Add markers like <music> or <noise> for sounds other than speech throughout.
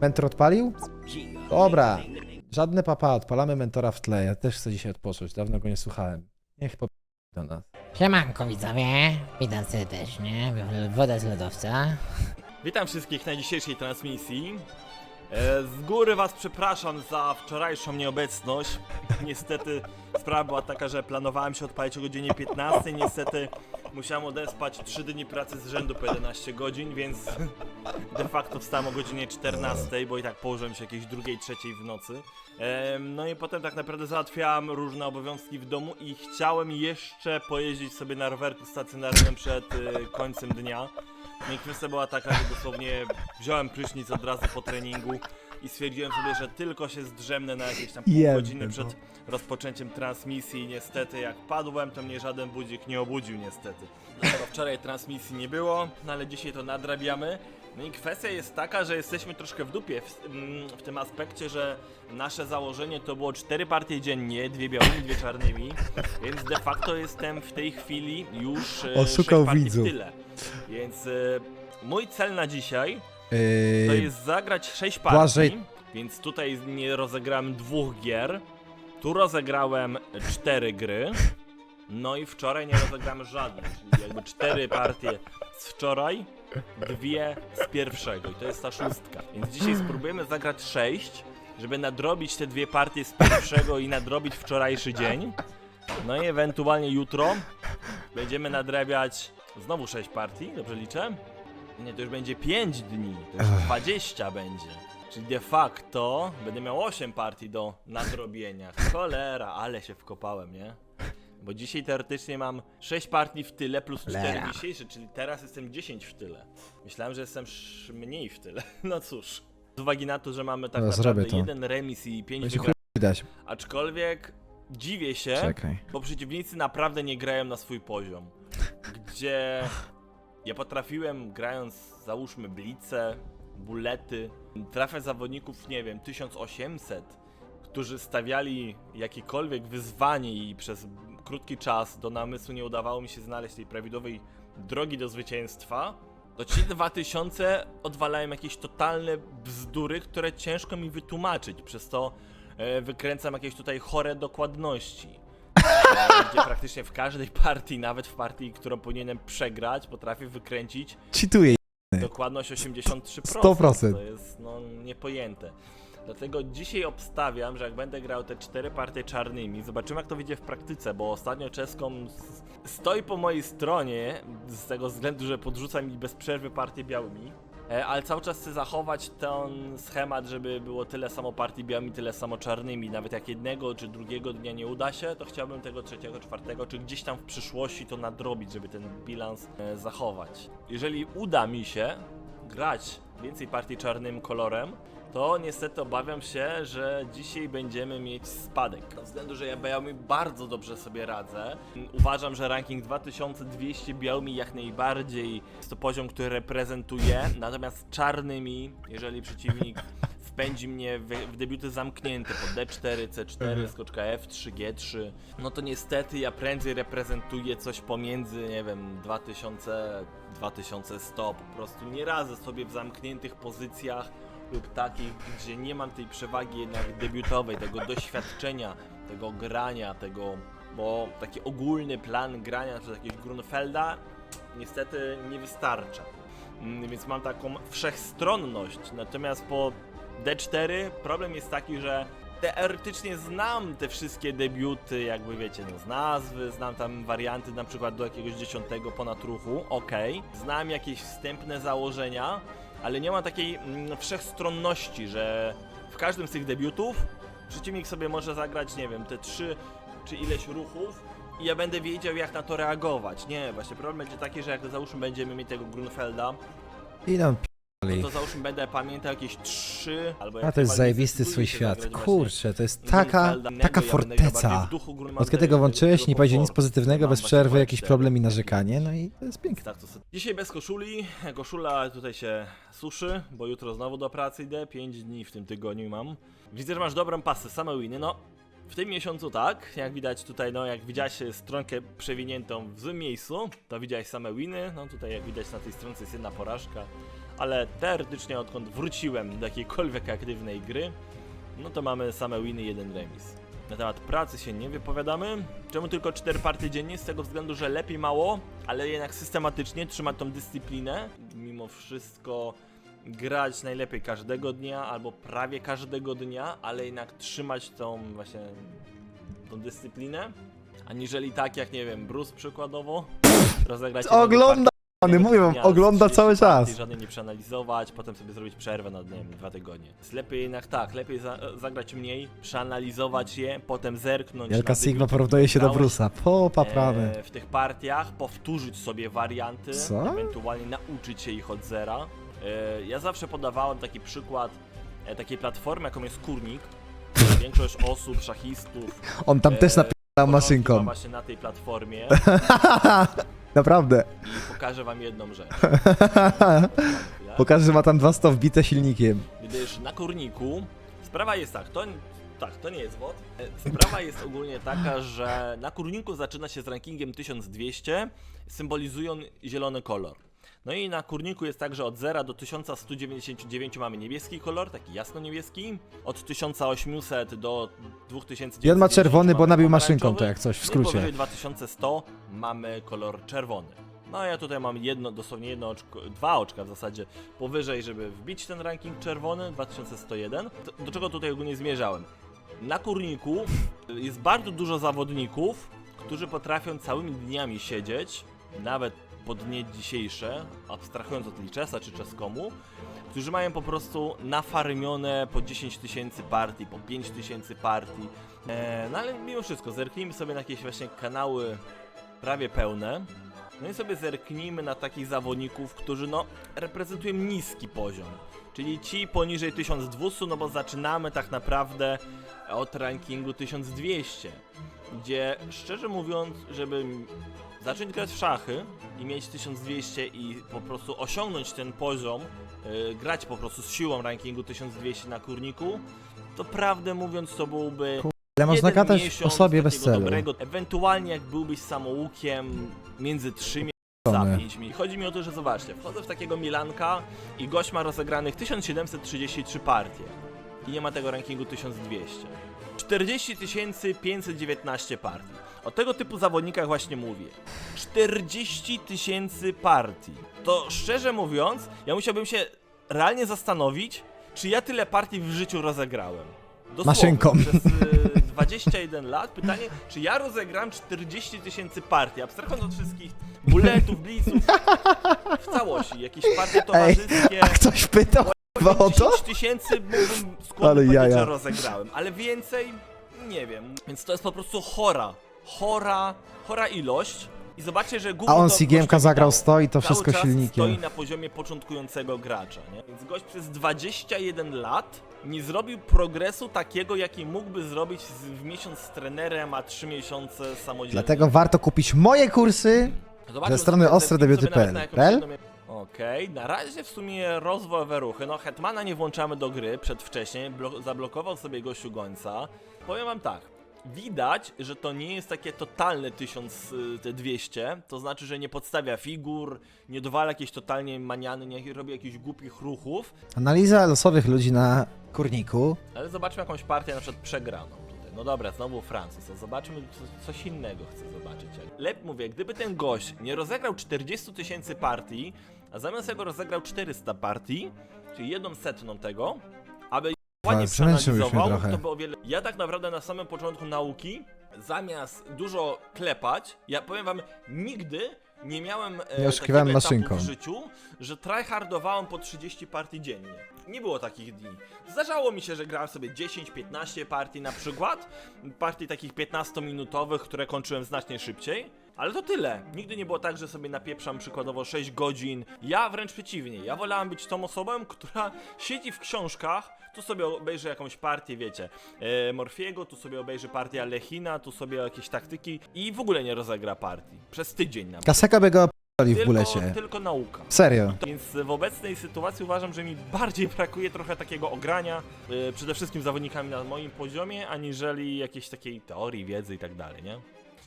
Mentor odpalił? Dobra. Żadne papa, odpalamy mentora w tle. Ja też chcę dzisiaj odpocząć, dawno go nie słuchałem. Niech po do nas. Siemanko widzowie, witam serdecznie, woda z lodowca. Witam wszystkich na dzisiejszej transmisji. E, Z góry was przepraszam za wczorajszą nieobecność. Niestety sprawa była taka, że planowałem się odpalić o godzinie 15. Niestety musiałem odespać 3 dni pracy z rzędu po 11 godzin, więc de facto wstałem o godzinie 14, bo i tak położyłem się jakieś drugiej, trzeciej w nocy. No i potem tak naprawdę załatwiałem różne obowiązki w domu i chciałem jeszcze pojeździć sobie na rowerku stacjonarnym przed y, końcem dnia. I kwestia była taka, że dosłownie wziąłem prysznic od razu po treningu i stwierdziłem sobie, że tylko się zdrzemnę na jakieś tam pół Jebne, godziny no. przed rozpoczęciem transmisji i niestety jak padłem, to mnie żaden budzik nie obudził niestety. Dlatego wczoraj transmisji nie było, no ale dzisiaj to nadrabiamy. No i kwestia jest taka, że jesteśmy troszkę w dupie w, w tym aspekcie, że nasze założenie to było cztery partie dziennie, dwie białymi, dwie czarnymi, więc de facto jestem w tej chwili już e, Oszukał sześć partii widzów. w tyle. Więc e, mój cel na dzisiaj to Yy, jest zagrać 6 partii, Błażej- więc tutaj nie rozegrałem dwóch gier. Tu rozegrałem cztery gry. No i wczoraj nie rozegrałem żadnej, czyli jakby cztery partie z wczoraj, dwie z pierwszego i to jest ta szóstka. Więc dzisiaj spróbujemy zagrać sześć, żeby nadrobić te dwie partie z pierwszego i nadrobić wczorajszy dzień. No i ewentualnie jutro będziemy nadrabiać znowu sześć partii, dobrze liczę? Nie, to już będzie 5 dni, to już 20 będzie. Czyli de facto będę miał 8 partii do nadrobienia. Cholera, ale się wkopałem, nie? Bo dzisiaj teoretycznie mam 6 partii w tyle plus 4 Cholera. dzisiejsze, czyli teraz jestem 10 w tyle. Myślałem, że jestem sz- mniej w tyle. <laughs> No cóż. Z uwagi na to, że mamy tak No, naprawdę to. jeden remis i 5 będzie chuj wygranych, widać. aczkolwiek dziwię się, Czekaj. bo przeciwnicy naprawdę nie grają na swój poziom. Gdzie ja potrafiłem grając, załóżmy, blice, bulety, trafiać zawodników, nie wiem, 1800, którzy stawiali jakiekolwiek wyzwanie i przez krótki czas do namysłu nie udawało mi się znaleźć tej prawidłowej drogi do zwycięstwa, to ci 2000 odwalają jakieś totalne bzdury, które ciężko mi wytłumaczyć, przez to wykręcam jakieś tutaj chore dokładności. E, gdzie <laughs> praktycznie w każdej partii, nawet w partii, którą powinienem przegrać, potrafię wykręcić Cheatuję. dokładność 83%. 100%. To jest no niepojęte. Dlatego dzisiaj obstawiam, że jak będę grał te cztery partie czarnymi, zobaczymy jak to wyjdzie w praktyce, bo ostatnio czeską s- stoi po mojej stronie z tego względu, że podrzuca mi bez przerwy partie białymi. E, Ale cały czas chcę zachować ten schemat, żeby było tyle samo partii białymi, tyle samo czarnymi. Nawet jak jednego czy drugiego dnia nie uda się, to chciałbym tego trzeciego, czwartego, czy gdzieś tam w przyszłości to nadrobić, żeby ten bilans e, zachować. Jeżeli uda mi się grać więcej partii czarnym kolorem, to niestety obawiam się, że dzisiaj będziemy mieć spadek. Ze względu, że ja białymi bardzo dobrze sobie radzę. Uważam, że ranking 2200 białymi jak najbardziej jest to poziom, który reprezentuję. Natomiast czarnymi, jeżeli przeciwnik <laughs> wpędzi mnie w, w debiuty zamknięte po D4, C4, skoczka F3, G3, no to niestety ja prędzej reprezentuję coś pomiędzy, nie wiem, 2000, 2100. Po prostu nie radzę sobie w zamkniętych pozycjach lub takich, gdzie nie mam tej przewagi jednak debiutowej, tego doświadczenia, tego grania, tego, bo taki ogólny plan grania przez jakiegoś Grunfelda niestety nie wystarcza. Mm, Więc mam taką wszechstronność, natomiast po D4 problem jest taki, że teoretycznie znam te wszystkie debiuty, jakby wiecie, no z nazwy, znam tam warianty na przykład do jakiegoś dziesiątego ponad ruchu, okej. Znam jakieś wstępne założenia, ale nie ma takiej mm, wszechstronności, że w każdym z tych debiutów przeciwnik sobie może zagrać, nie wiem, te trzy czy ileś ruchów i ja będę wiedział jak na to reagować. Nie, właśnie problem będzie taki, że jak załóżmy będziemy mieć tego Grunfelda, Idą no to załóżmy będę pamiętał jakieś trzy albo A to jest zajebisty swój świat. Kurczę, to jest taka, taka forteca. Od kiedy go włączyłeś, nie powiedział nic pozytywnego, bez przerwy jakiś problem i narzekanie, no i to jest piękne. Tak. Dzisiaj bez koszuli. Koszula tutaj się suszy, bo jutro znowu do pracy idę. 5 dni w tym tygodniu mam. Widzę, że masz dobrą pasę, same winy. No, w tym miesiącu tak. Jak widać tutaj, no, jak widziałeś stronkę przewiniętą w złym miejscu, to widziałeś same winy. No, tutaj jak widać na tej stronce jest jedna porażka. Ale teoretycznie odkąd wróciłem do jakiejkolwiek aktywnej gry, no to mamy same winy, jeden remis. Na temat pracy się nie wypowiadamy. Czemu tylko 4 partie dziennie? Z tego względu, że lepiej mało, ale jednak systematycznie trzymać tą dyscyplinę. Mimo wszystko grać najlepiej każdego dnia, albo prawie każdego dnia, ale jednak trzymać tą właśnie tą dyscyplinę. Aniżeli tak jak, nie wiem, Bruce przykładowo, rozegrać jedną Ogląda, partię mówię wam, ogląda 30 cały czas. Żadnej nie przeanalizować, potem sobie zrobić przerwę na, nie wiem, dwa tygodnie. Jest lepiej jednak tak, lepiej za, zagrać mniej, przeanalizować je, potem zerknąć Wielka na Sigma porównuje się do grałeś, Brusa. Popaprany. e, w tych partiach, powtórzyć sobie warianty, Co? ewentualnie nauczyć się ich od zera. E, ja zawsze podawałem taki przykład e, takiej platformy, jaką jest Kurnik. Większość osób, szachistów, On tam też e, napisał maszynką. właśnie na tej platformie <laughs> Naprawdę. i pokażę wam jedną rzecz. <laughs> Pokażę, że ma tam dwa sto wbite silnikiem. Gdyż na kurniku sprawa jest tak, to, tak, to nie jest bot. Sprawa jest ogólnie taka, że na kurniku zaczyna się z rankingiem 1200, symbolizują zielony kolor. No i na kurniku jest tak, że od 0 do 1199 mamy niebieski kolor, taki jasno-niebieski. Od 1800 do 2900 I on ma czerwony, bo nabił maszynką, to jak coś w No i skrócie. powyżej 2100 mamy kolor czerwony. No ja tutaj mam jedno, dosłownie jedno oczko, dwa oczka w zasadzie powyżej, żeby wbić ten ranking czerwony, 2101. Do, do czego tutaj ogólnie zmierzałem? Na kurniku jest bardzo dużo zawodników, którzy potrafią całymi dniami siedzieć, nawet po dnie dzisiejsze, abstrahując od Lichessa czy Czeskomu, którzy mają po prostu nafarmione po 10 tysięcy partii, po 5 tysięcy partii. E, no ale mimo wszystko, zerknijmy sobie na jakieś właśnie kanały prawie pełne. No i sobie zerknijmy na takich zawodników, którzy no reprezentują niski poziom. Czyli ci poniżej 1200, no bo zaczynamy tak naprawdę od rankingu 1200. Gdzie szczerze mówiąc, żeby zacząć grać w szachy i mieć 1200 i po prostu osiągnąć ten poziom, yy, grać po prostu z siłą rankingu 1200 na kurniku, to prawdę mówiąc to byłby Ale można jeden gadać o miesiąc sobie bez takiego celu. Dobrego, ewentualnie jak byłbyś samoukiem między 3 miesiące za Tony. 5 mi. Chodzi mi o to, że zobaczcie, wchodzę w takiego Milanka i gość ma rozegranych 1733 partie i nie ma tego rankingu 1200. 40 519 partii. O tego typu zawodnikach właśnie mówię. 40 tysięcy partii. To szczerze mówiąc, ja musiałbym się realnie zastanowić, czy ja tyle partii w życiu rozegrałem. Dosłownie, Maszynką. Przez y, 21 lat pytanie, czy ja rozegram 40 tysięcy partii, abstrahując od wszystkich buletów, blitzów, w całości, jakieś partie towarzyskie. A ktoś pytał chyba o to? 10 tysięcy mógłbym Ale jaja. że rozegrałem, ale więcej nie wiem. Więc to jest po prostu chora, chora, chora ilość. I zobaczcie, że A on Sigiemka zagrał dało. 100 i to Cały wszystko czas silnikiem. stoi na poziomie początkującego gracza, nie? Więc gość przez 21 lat nie zrobił progresu takiego, jaki mógłby zrobić z, w miesiąc z trenerem, a 3 miesiące samodzielnie. Dlatego warto kupić moje kursy. Zobaczmy Ze strony sobie, ostredebiuty.pl. zerknijmy sobie nawet na jedną- Okej, na razie w sumie rozwój Weruchy. No, Hetmana nie włączamy do gry przedwcześnie, blo- zablokował sobie gościu gońca. Powiem wam tak. Widać, że to nie jest takie totalne 1200, to znaczy, że nie podstawia figur, nie dowala jakieś totalnie maniany, nie robi jakichś głupich ruchów, Analiza losowych ludzi na kurniku. ale zobaczmy jakąś partię na przykład przegraną tutaj. No dobra, znowu Francuz, to zobaczmy co, coś innego chcę zobaczyć. Lep mówię, gdyby ten gość nie rozegrał 40 tysięcy partii, a zamiast tego rozegrał 400 partii, czyli jedną setną tego, aby ładnie Ale zmęczył już mnie przeanalizował, trochę. to by o wiele... Ja tak naprawdę na samym początku nauki, zamiast dużo klepać, ja powiem wam, nigdy nie miałem e, Nie oszukiwałem takiego etapu maszynką. w życiu, że tryhardowałem po 30 partii dziennie. Nie było takich dni. Zdarzało mi się, że grałem sobie 10-15 partii na przykład, partii takich 15-minutowych, które kończyłem znacznie szybciej. Ale to tyle. Nigdy nie było tak, że sobie napieprzam przykładowo 6 godzin. Ja wręcz przeciwnie. Ja wolałem być tą osobą, która siedzi w książkach, tu sobie obejrzy jakąś partię, wiecie, e, Morfiego, tu sobie obejrzy partię Alechina, tu sobie jakieś taktyki i w ogóle nie rozegra partii. Przez tydzień na. Kaseka by go op***li w bulecie. tylko nauka. Serio. Więc w obecnej sytuacji uważam, że mi bardziej <laughs> brakuje trochę takiego ogrania, yy, przede wszystkim zawodnikami na moim poziomie, aniżeli jakiejś takiej teorii, wiedzy i tak dalej, nie?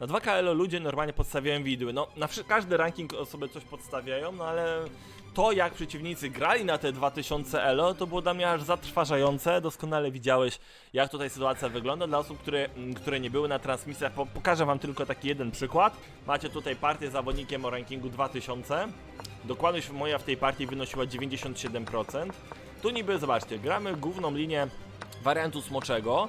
Na 2KL ludzie normalnie podstawiają widły. No, na każdy ranking sobie coś podstawiają, no ale to jak przeciwnicy grali na te 2000 elo, to było dla mnie aż zatrważające. Doskonale widziałeś, jak tutaj sytuacja wygląda. Dla osób, które, mm, które nie były na transmisjach, po, pokażę wam tylko taki jeden przykład. Macie tutaj partię z zawodnikiem o rankingu 2000. Dokładność moja w tej partii wynosiła 97%. Tu niby, zobaczcie, gramy główną linię wariantu smoczego.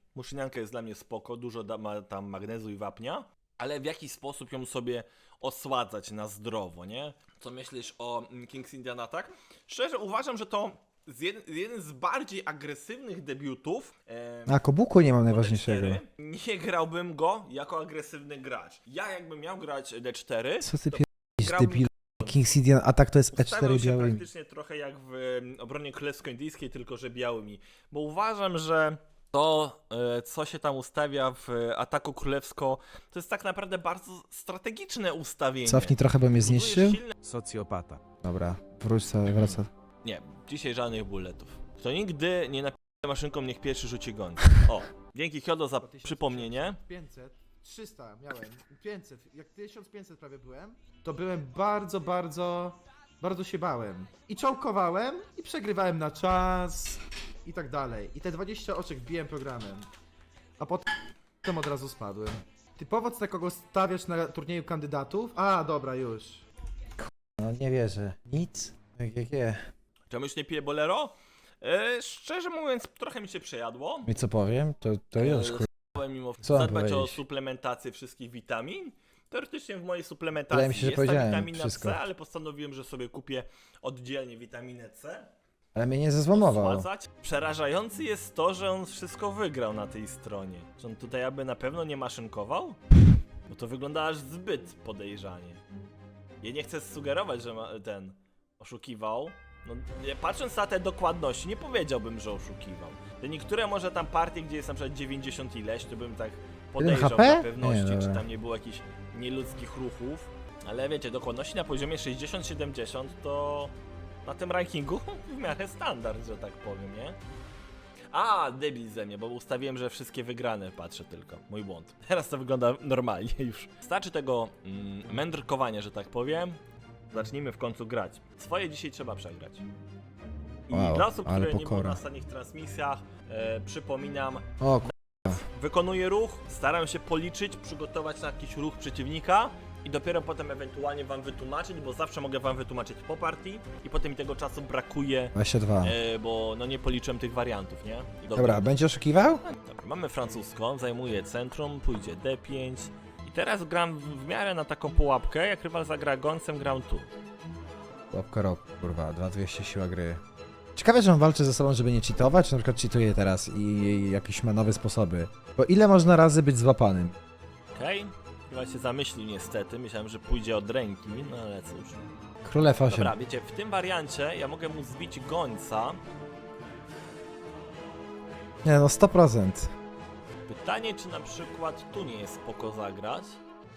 muszynianka jest dla mnie spoko, dużo da, ma tam magnezu i wapnia, ale w jaki sposób ją sobie osładzać na zdrowo, nie? Co myślisz o mm, King's Indian Attack? Szczerze uważam, że to z jeden, jeden z bardziej agresywnych debiutów. E, A Kobuku nie mam najważniejszego. D4. Nie grałbym go jako agresywny gracz. Ja jakbym miał grać D4, Co ty pierdolisz, debil? King's Indian Attack to jest Ustawiał E4 się białymi. praktycznie trochę jak w em, obronie królewsko-indyjskiej, tylko że białymi. Bo uważam, że to, e, co się tam ustawia w e, ataku królewsko, to jest tak naprawdę bardzo strategiczne ustawienie. Cofnij trochę, bo mnie Budujesz zniszczył. silne- Socjopata. Dobra, wróć sobie, wraca. Nie, dzisiaj żadnych bulletów. Kto nigdy nie napisze maszynką, niech pierwszy rzuci goń. O, dzięki Hiodo za przypomnienie. 500, 300 miałem, 500, jak 1500 prawie byłem, to byłem bardzo, bardzo, bardzo się bałem. I czołkowałem, i przegrywałem na czas, i tak dalej. I te 20 oczek biłem programem. A potem od razu spadłem. Typowo na kogo stawiasz na turnieju kandydatów? A, dobra, już. No nie wierzę. Nic? GG. Czemuś nie pije bolero? E, szczerze mówiąc, trochę mi się przejadło. I co powiem? To, to już, E, kur... Chciałem mimo Co mam zadbać o powiedzieć? suplementację wszystkich witamin. Teoretycznie w mojej suplementacji Wydaje mi się, że jest ta powiedziałem witamina wszystko. C, ale postanowiłem, że sobie kupię oddzielnie witaminę C. Ale mnie nie zezłomował. Przerażający jest to, że on wszystko wygrał na tej stronie. Czy on tutaj aby na pewno nie maszynkował? Bo to wygląda aż zbyt podejrzanie. Ja nie chcę sugerować, że ma, ten oszukiwał. No, patrząc na te dokładności, nie powiedziałbym, że oszukiwał. Te niektóre może tam partie, gdzie jest na przykład 90 ileś, to bym tak podejrzał HP? dla pewności, Nie, czy dobra. tam nie było jakichś nieludzkich ruchów. Ale wiecie, dokładności na poziomie 60-70 to na tym rankingu <laughs> w miarę standard, że tak powiem, nie? A, debil ze mnie, bo ustawiłem, że wszystkie wygrane patrzę tylko. Mój błąd. <laughs> Teraz to wygląda normalnie <laughs> już. Starczy tego mm, mędrkowania, że tak powiem. Zacznijmy w końcu grać. Swoje dzisiaj trzeba przegrać. I Wow, dla osób, ale które nie były pokora. na ostatnich transmisjach, e, przypominam, O, wykonuję ruch, staram się policzyć, przygotować na jakiś ruch przeciwnika i dopiero potem ewentualnie wam wytłumaczyć, bo zawsze mogę wam wytłumaczyć po partii i potem mi tego czasu brakuje, 22. e, bo no nie policzyłem tych wariantów, nie? I Dobra, będzie oszukiwał? Dobra, mamy francuską, zajmuje centrum, pójdzie D5 i teraz gram w, w miarę na taką pułapkę, jak rywal zagra gońcem, gram tu. Łapka rok, kurwa, 2200 siła gry. Ciekawe, że on walczy ze sobą, żeby nie cheatować, czy na przykład cheatuje teraz i, jakieś ma nowe sposoby. Bo ile można razy być złapanym? Okej? Chyba się zamyślił niestety, myślałem, że pójdzie od ręki, no ale cóż. Król F8. Dobra, wiecie, w tym wariancie ja mogę mu zbić gońca. Nie no, 100%. Pytanie, czy na przykład tu nie jest spoko zagrać?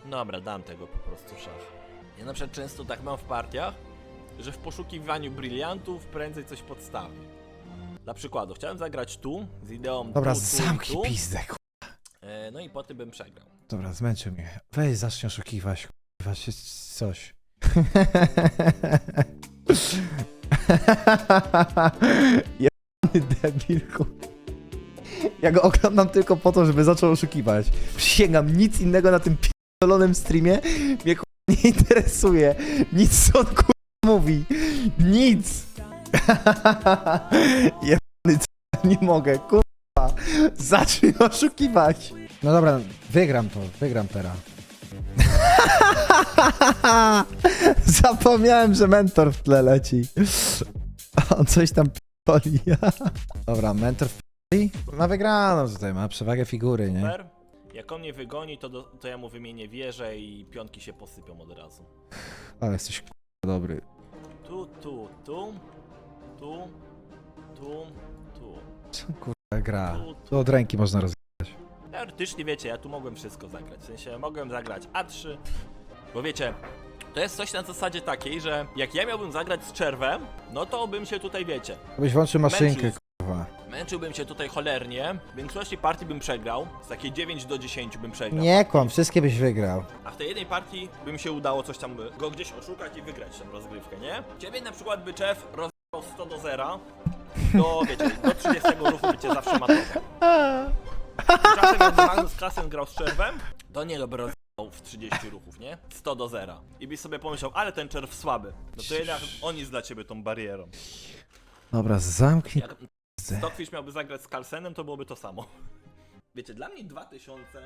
Dobra, dam tego po prostu szach. Ja na przykład często tak mam w partiach, że w poszukiwaniu briliantów prędzej coś podstawię. Dla przykładu, chciałem zagrać tu, z ideą Dobra, tu, zamknij tu, pizdę, ku- e, no i potem bym przegrał. Dobra, zmęczył mnie. Weź, zacznij oszukiwać, kurwa, się coś. <laughs> Jebany debil, Ja go oglądam tylko po to, żeby zaczął oszukiwać. Przysięgam, nic innego na tym p***dolonym streamie mnie nie interesuje. Nic on ku... mówi. Nic. <laughs> Jebany c- nie mogę, kurwa. Zacznij oszukiwać. No dobra, wygram to, wygram teraz. <laughs> Zapomniałem, że mentor w tle leci. <laughs> On coś tam p***oli. Dobra, mentor w Ma wygraną tutaj, ma przewagę figury, nie? Super. Jak on mnie wygoni, to, do, to ja mu wymienię wieżę i pionki się posypią od razu. Ale jesteś k***a dobry. Tu, tu, tu, tu, tu, tu, Co kurwa gra? To od ręki można roz... Teoretycznie wiecie, ja tu mogłem wszystko zagrać. W sensie mogłem zagrać A3, bo wiecie, to jest coś na zasadzie takiej, że jak ja miałbym zagrać z czerwem, no to bym się tutaj, wiecie, Byś włączył maszynkę, Męczył. Męczyłbym się tutaj cholernie, w większości partii bym przegrał, z takiej 9 do 10 bym przegrał. Nie kłam, wszystkie byś wygrał. A w tej jednej partii by mi się udało coś tam, go gdzieś oszukać i wygrać tę rozgrywkę, nie? Ciebie na przykład by Czef rozgrał 100 do 0, do, wiecie, do 30 ruchu by cię zawsze matował. Czasem jak Magnus Carlsen grał z Czerwem, do niego by rozgrał w 30 ruchów, nie? 100 do 0. I byś sobie pomyślał, ale ten Czerw słaby. No to jednak on jest dla ciebie tą barierą. Dobra, zamknij. Jak Stockfish miałby zagrać z Carlsenem, to byłoby to samo. <laughs> Wiecie, dla mnie 2000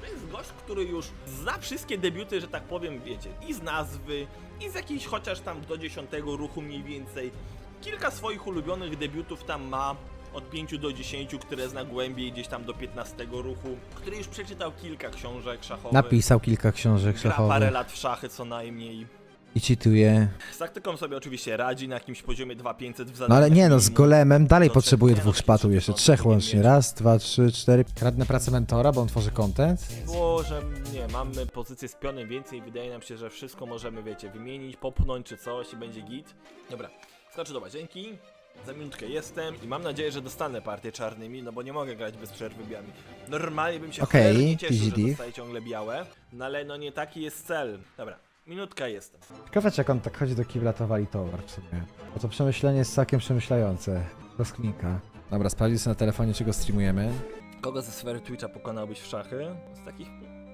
to jest gość, który już zna wszystkie debiuty, że tak powiem, wiecie, i z nazwy, i z jakiejś chociaż tam do 10 ruchu mniej więcej. Kilka swoich ulubionych debiutów tam ma, od 5 do 10, które zna głębiej gdzieś tam do 15 ruchu, który już przeczytał kilka książek szachowych. Napisał kilka książek Gra parę szachowych lat w szachy co najmniej. I cheatuje. Z taktyką sobie oczywiście radzi na jakimś poziomie 2500 w No ale nie no, z minimum. golemem dalej To potrzebuje dwóch nie no, szpatów jeszcze, trzech łącznie. Raz, dwa, trzy, cztery. Kradnę pracę mentora, bo on tworzy content. Było, że nie, mamy pozycję z pionem więcej i wydaje nam się, że wszystko możemy, wiecie, wymienić, popchnąć czy coś i będzie git. Dobra, skoczę do łazienki, za minutkę jestem i mam nadzieję, że dostanę partię czarnymi, no bo nie mogę grać bez przerwy białymi. Normalnie bym się Okej, cholernie cieszył, że PGD. dostaję ciągle białe, no ale no nie taki jest cel. Dobra, minutka jestem. Ciekawe, czy jak on tak chodzi do kibla, to wali towar w sumie. Bo to przemyślenie jest całkiem przemyślające. Rozkminka. Dobra, sprawdź sobie na telefonie, czy go streamujemy. Kogo ze sfery Twitcha pokonałbyś w szachy? Z takich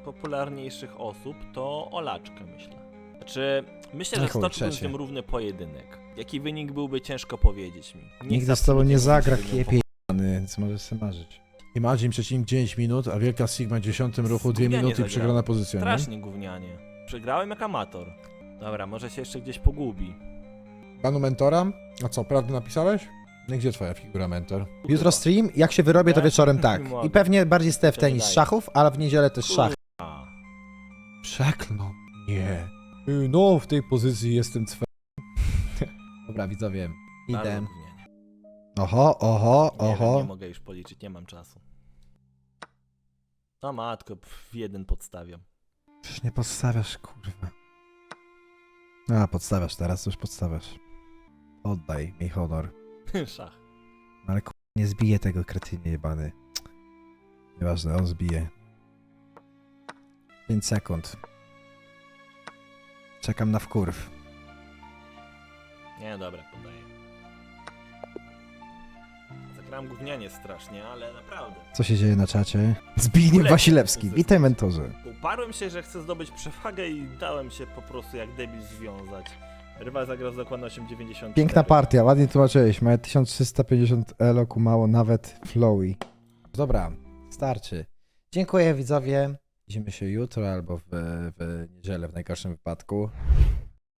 popularniejszych osób to Olaczkę, myślę. Znaczy, myślę, że chuj, stoczyłbym z trzecie. nim równy pojedynek. Jaki wynik byłby, ciężko powiedzieć mi. Nikt Nigdy z tobą nie zagra, kiepie więc możesz sobie marzyć. Imagine przeciwnik 9 minut, a Wielka Sigma w 10 ruchu 2 Gównianie minuty i przegrana pozycja, nie? Strasznie gównianie. Przegrałem jak amator. Dobra, może się jeszcze gdzieś pogubi. Panu mentora? A co, prawdę napisałeś? No i gdzie twoja figura mentor? Jutro stream, jak się wyrobię, to Nie? wieczorem <laughs> tak. Mogę. I pewnie bardziej stę w tenis wydaje. szachów, ale w niedzielę też szach. A, Przeklną. Nie. Y, No, w tej pozycji jestem cwe... <laughs> Dobra, widzowie. Idę. gównianie. Oho, oho, Nie, wiem, nie oho. mogę już policzyć, nie mam czasu. No matko, w jeden podstawiam. Przecież nie podstawiasz, kurwa. A, podstawiasz teraz, już podstawiasz. Oddaj, miej honor. <laughs> Szach. Ale kurwa, nie zbije tego kretynie jebany. Nieważne, on zbije. 5 sekund. Czekam na wkurw. Nie, dobra, podaję. Zagrałem gównianie strasznie, ale naprawdę. Co się dzieje na czacie? Zbigniew Wasilewski, witaj mentorze. Uparłem się, że chcę zdobyć przewagę i dałem się po prostu jak debil związać. Rywal zagrał z dokładnością 90. Piękna partia, ładnie tłumaczyłeś. Moje 1350 elo kumało nawet flowy. Dobra, starczy. Dziękuję widzowie. Widzimy się jutro albo w, w niedzielę w najgorszym wypadku.